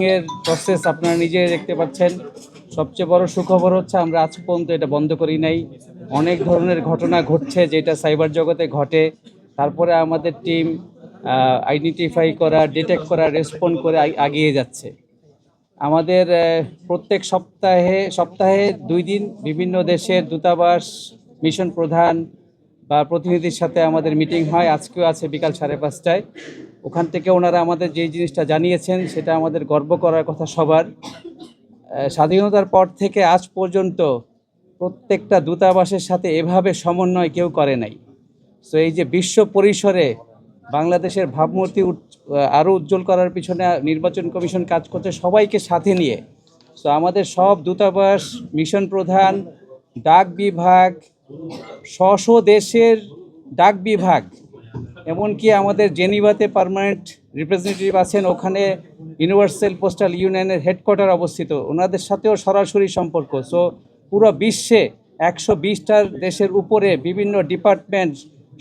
এর প্রসেস আপনারা নিজে দেখতে পাচ্ছেন। সবচেয়ে বড় সুখবর হচ্ছে, আমরা আজ পর্যন্ত এটা বন্ধ করি নাই। অনেক ধরনের ঘটনা ঘটছে যেটা সাইবার জগতে ঘটে। তারপরে আমাদের টিম আইডেন্টিফাই করা ডিটেক্ট করা রেসপন্ড করে আগ- আগিয়ে যাচ্ছে। আমাদের প্রত্যেক সপ্তাহে সপ্তাহে দুই দিন বিভিন্ন দেশের দূতাবাস মিশন প্রধান বা প্রতিনিধির সাথে আমাদের মিটিং হয়। আজকেও আছে বিকাল সাড়ে পাঁচটায়। ওখান থেকে ওনারা আমাদের যে জিনিসটা জানিয়েছেন, সেটা আমাদের গর্ব করার কথা সবার। স্বাধীনতার পর থেকে আজ পর্যন্ত প্রত্যেকটা দূতাবাসের সাথে এভাবে সমন্বয় কেউ করে নাই। সো এই যে বিশ্ব পরিসরে বাংলাদেশের ভাবমূর্তি আরও উজ্জ্বল করার পিছনে নির্বাচন কমিশন কাজ করছে সবাইকে সাথে নিয়ে। সো আমাদের সব দূতাবাস, মিশন প্রধান, ডাক বিভাগ স্ব দেশের ডাক বিভাগ এমনকি আমাদের জেনিভাতে পারমানেন্ট রিপ্রেজেন্টেটিভ আছেন, ওখানে ইউনিভার্সাল পোস্টাল ইউনিয়নের হেডকোয়ার্টার অবস্থিত। ওনাদের সাথেও সরাসরি সম্পর্ক। সো পুরো বিশ্বে একশো বিশটার দেশের উপরে বিভিন্ন ডিপার্টমেন্ট,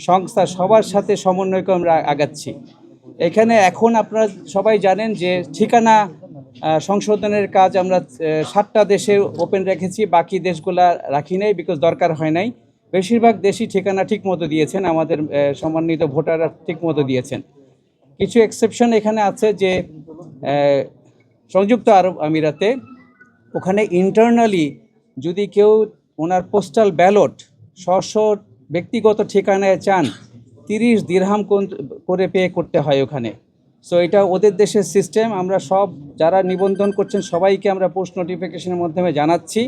সংস্থা সবার সাথে সমন্বয় করে আমরা আগাচ্ছি। এখানে এখন আপনারা সবাই জানেন যে ঠিকানা সংশোধনের কাজ আমরা সাতটা দেশে ওপেন রেখেছি, বাকি দেশগুলা রাখি নাই বিকজ দরকার হয় নাই। বেশিরভাগ দেশই ঠিকানা ঠিক মতো দিয়েছেন, আমাদের সম্মানিত ভোটাররা ঠিক মতো দিয়েছেন। কিছু এক্সেপশন এখানে আছে যে সংযুক্ত আরব আমিরাতে ওখানে ইন্টারনালি যদি কেউ ওনার পোস্টাল ব্যালট স্ব ব্যক্তিগত ঠিকানায় চান, তিরিশ দিরহাম করে পে করতে হয় ওখানে। সো এটা ওদের দেশের সিস্টেম আমরা সব যারা নিবন্ধন করছেন সবাইকে আমরা পোস্ট নোটিফিকেশনের মাধ্যমে জানাচ্ছি।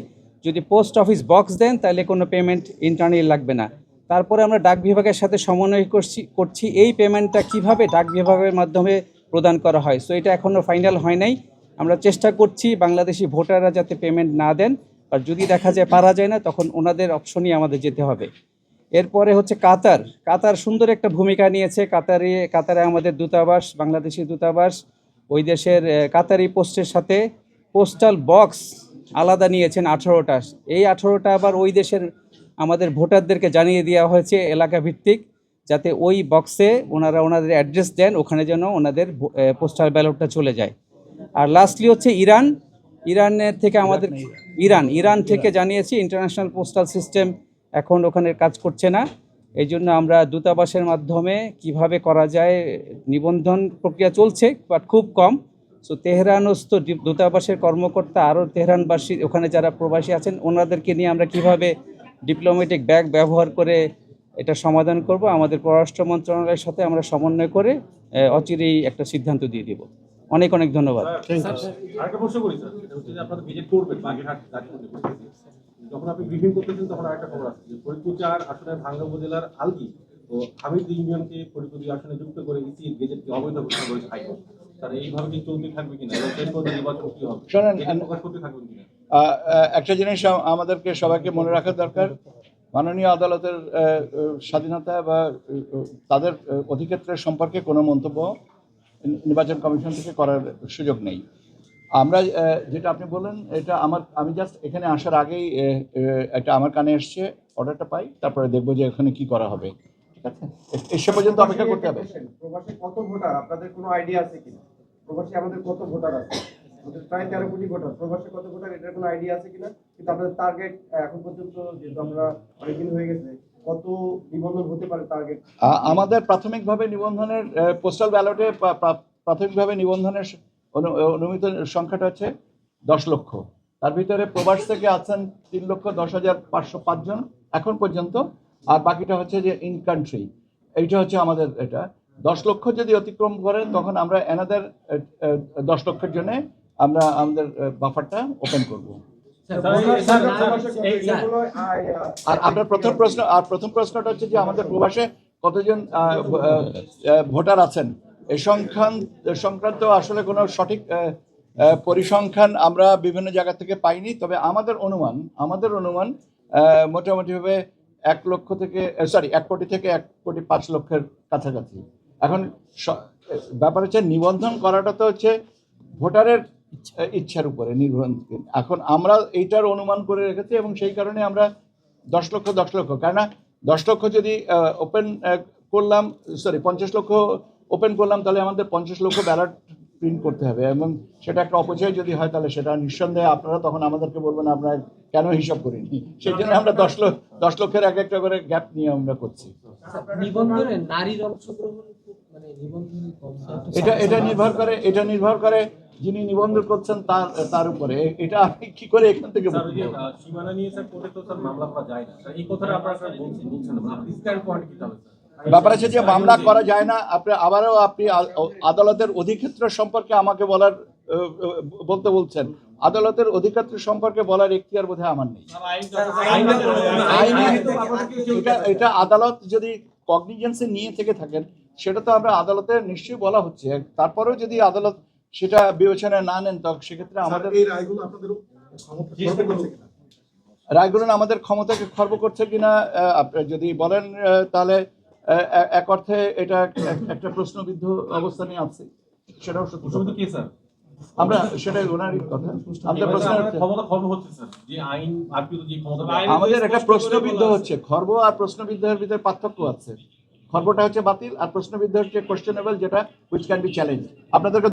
যদি পোস্ট অফিস বক্স দেন, তাহলে কোনো পেমেন্ট ইন্টারনালি লাগবে না। তারপরে আমরা ডাক বিভাগের সাথে সমন্বয় করছি করছি। এই পেমেন্টটা কীভাবে ডাক বিভাগের মাধ্যমে প্রদান করা হয়? সো এটা এখনও ফাইনাল হয় নাই। আমরা চেষ্টা করছি বাংলাদেশি ভোটাররা যাতে পেমেন্ট না দেন। আর যদি দেখা যায় পারা যায় না, তখন ওনাদের অপশনই আমাদের যেতে হবে। এরপরে হচ্ছে কাতার। কাতার সুন্দর একটা ভূমিকা নিয়েছে। কাতারে কাতারে আমাদের দূতাবাস, বাংলাদেশি দূতাবাস, ওই দেশের কাতারি পোস্টের সাথে পোস্টাল বক্স আলাদা নিয়েছেন আঠারোটা। এই আঠারোটা আবার ওই দেশের আমাদের ভোটারদেরকে জানিয়ে দেওয়া হয়েছে এলাকা ভিত্তিক যাতে ওই বক্সে ওনারা ওনাদের অ্যাড্রেস দেন ওখানে যেন ওনাদের পোস্টাল ব্যালটটা চলে যায়। আর লাস্টলি হচ্ছে ইরান। ইরানের থেকে আমাদের ইরান ইরান থেকে জানিয়েছি ইন্টারন্যাশনাল পোস্টাল সিস্টেম এখন ওখানে কাজ করছে না। এই জন্য আমরা দূতাবাসের মাধ্যমে কীভাবে করা যায় নিবন্ধন প্রক্রিয়া চলছে বাট খুব কম। সো তেহরানস্থ দূতাবাসের কর্মকর্তা আরও তেহরানবাসী ওখানে যারা প্রবাসী আছেন ওনাদেরকে নিয়ে আমরা কীভাবে ডিপ্লোম্যাটিক ব্যাগ ব্যবহার করে এটা সমাধান করব আমাদের পররাষ্ট্র মন্ত্রণালয়ের সাথে আমরা সমন্বয় করে অচিরেই একটা সিদ্ধান্ত দিয়ে দিব। অনেক অনেক ধন্যবাদ। যখন আপনি ব্রিফিং করতেছেন তখন আরেকটা খবর আসছে ফরিদপুর চার আসনের ভাঙ্গা উপজেলার আলগি তো হামিদ ইউনিয়নকে ফরিদপুর আসনে যুক্ত করে ইসির গেজেটকে অবৈধ ঘোষণা করেছে হাইকোর্ট। একটা জিনিস আম- আমাদেরকে সবাইকে মনে রাখা দরকার মাননীয় আদালতের স্বাধীনতা বা তাদের অধিক্ষেত্রের সম্পর্কে কোনো মন্তব্য নির্বাচন কমিশন থেকে করার সুযোগ নেই। আমরা আহ, যেটা আপনি বললেন এটা আমার আমি জাস্ট এখানে আসার আগেই আহ, আমার কানে এসছে অর্ডারটা পাই তারপরে দেখব যে এখানে কি করা হবে। ঠিক আছে? এসে পর্যন্ত অপেক্ষা করতে হবে। প্রবাসী কত ভোটার? আপনাদের কোনো আইডিয়া আছে কিনা? প্রবাসী আমাদের কত ভোটার আছে? প্রায় তেরো কোটি ভোটার। প্রবাসী কত ভোটার? এটার কোনো আইডিয়া আছে কিনা? কিন্তু আপনাদের টার্গেট এখন পর্যন্ত যেহেতু আমরা অনেকদিন হয়ে গেছে, কত হতে পারে টার্গেট আমাদের প্রাথমিকভাবে নিবন্ধনের পোস্টাল ব্যালটে প্রাথমিকভাবে নিবন্ধনের অনুমিত সংখ্যাটা হচ্ছে দশ লক্ষ। তার ভিতরে প্রবাস থেকে আছেন তিন লক্ষ দশ হাজার পাঁচশো পাঁচজন এখন পর্যন্ত। আর বাকিটা হচ্ছে যে ইন কান্ট্রি এইটা হচ্ছে আমাদের এটা। দশ লক্ষ যদি অতিক্রম করে তখন আমরা এনাদের দশ লক্ষের জন্য আমরা আমাদের বাফারটা ওপেন করব। আর আপনার প্রথম প্রশ্ন আর প্রথম প্রশ্নটা হচ্ছে যে আমাদের প্রবাসে কতজন ভোটার আছেন? এই সংখ্যান সংক্রান্ত আসলে কোনো সঠিক পরিসংখ্যান আমরা বিভিন্ন জায়গা থেকে পাইনি তবে আমাদের অনুমান আমাদের অনুমান মোটামুটিভাবে এক লক্ষ থেকে সরি এক কোটি থেকে এক কোটি পাঁচ লক্ষের কাছাকাছি। এখন ব্যাপার হচ্ছে নিবন্ধন করাটা তো হচ্ছে ভোটারের ইচ্ছার উপরে নির্ভর। এখন আমরা এইটার অনুমান করে রেখেছি এবং সেই কারণে আমরা দশ লক্ষ দশ লক্ষ। কেননা দশ লক্ষ যদি ওপেন করলাম সরি পঞ্চাশ লক্ষ ওপেন করলাম, তাহলে আমাদের পঞ্চাশ লক্ষ ব্যালট প্রিন্ট করতে হবে। এবং সেটা একটা অপচয় যদি হয়, তাহলে সেটা নিঃসন্দেহে আপনারা তখন আমাদেরকে বলবেন আপনারা কেন হিসাব করিনি? সেই জন্য আমরা দশ লক্ষ দশ লক্ষের এক একটা করে গ্যাপ নিয়ে আমরা করছি। নিবন্ধনে নারীর অংশগ্রহণ মানে কম। এটা এটা নির্ভর করে এটা নির্ভর করে যিনি নিবন্ধন করছেন তার তার উপরে। এটা আপনি কি করে এখান থেকে সীমানা নিয়ে স্যার কোর্টে তো স্যার মামলা করা যায় না। স্যার এই কথাটা আপনারা স্যার বলছেন বলছেন আপনি স্ট্যান্ড পয়েন্ট কি তাহলে ব্যাপার আছে যে মামলা করা যায় না আপনি আবারও আপনি আদালতের অধিক্ষেত্র সম্পর্কে আমাকে বলার বলতে বলছেন। আদালতের অধিক্ষেত্র সম্পর্কে বলার এখতিয়ার বোধহয় আমার নেই। আইনে এটা এটা আদালত যদি কগনিজেন্সে নিয়ে থেকে থাকেন সেটা তো আমরা আদালতে নিশ্চয়ই বলা হচ্ছে। তারপরেও যদি আদালত সেটা বিবেচনায় না নেন তখন সেক্ষেত্রে আমাদের এই রায়গুলো আপনাদের আমাদের ক্ষমতাকে খর্ব করছে কিনা যদি বলেন তাহলে এক অর্থে এটা একটা প্রশ্নবিদ্ধ অবস্থানে আছে সেটাও সত্যি কি স্যার? আমরা সেটাই ওনারই কথা। আমাদের প্রশ্ন ক্ষমতা খর্ব হচ্ছে স্যার। যে আইন আরপিও যে ক্ষমতা আমাদের একটা প্রশ্নবিদ্ধ হচ্ছে। খর্ব আর প্রশ্নবিদ্ধের ভিতরে পার্থক্য আছে। খর্বটা হচ্ছে বাতিল আর প্রশ্নবিদ্ধ হচ্ছে কোশ্চেনেবল যেটা হুইচ ক্যান বি চ্যালেঞ্জ আপনাদেরকে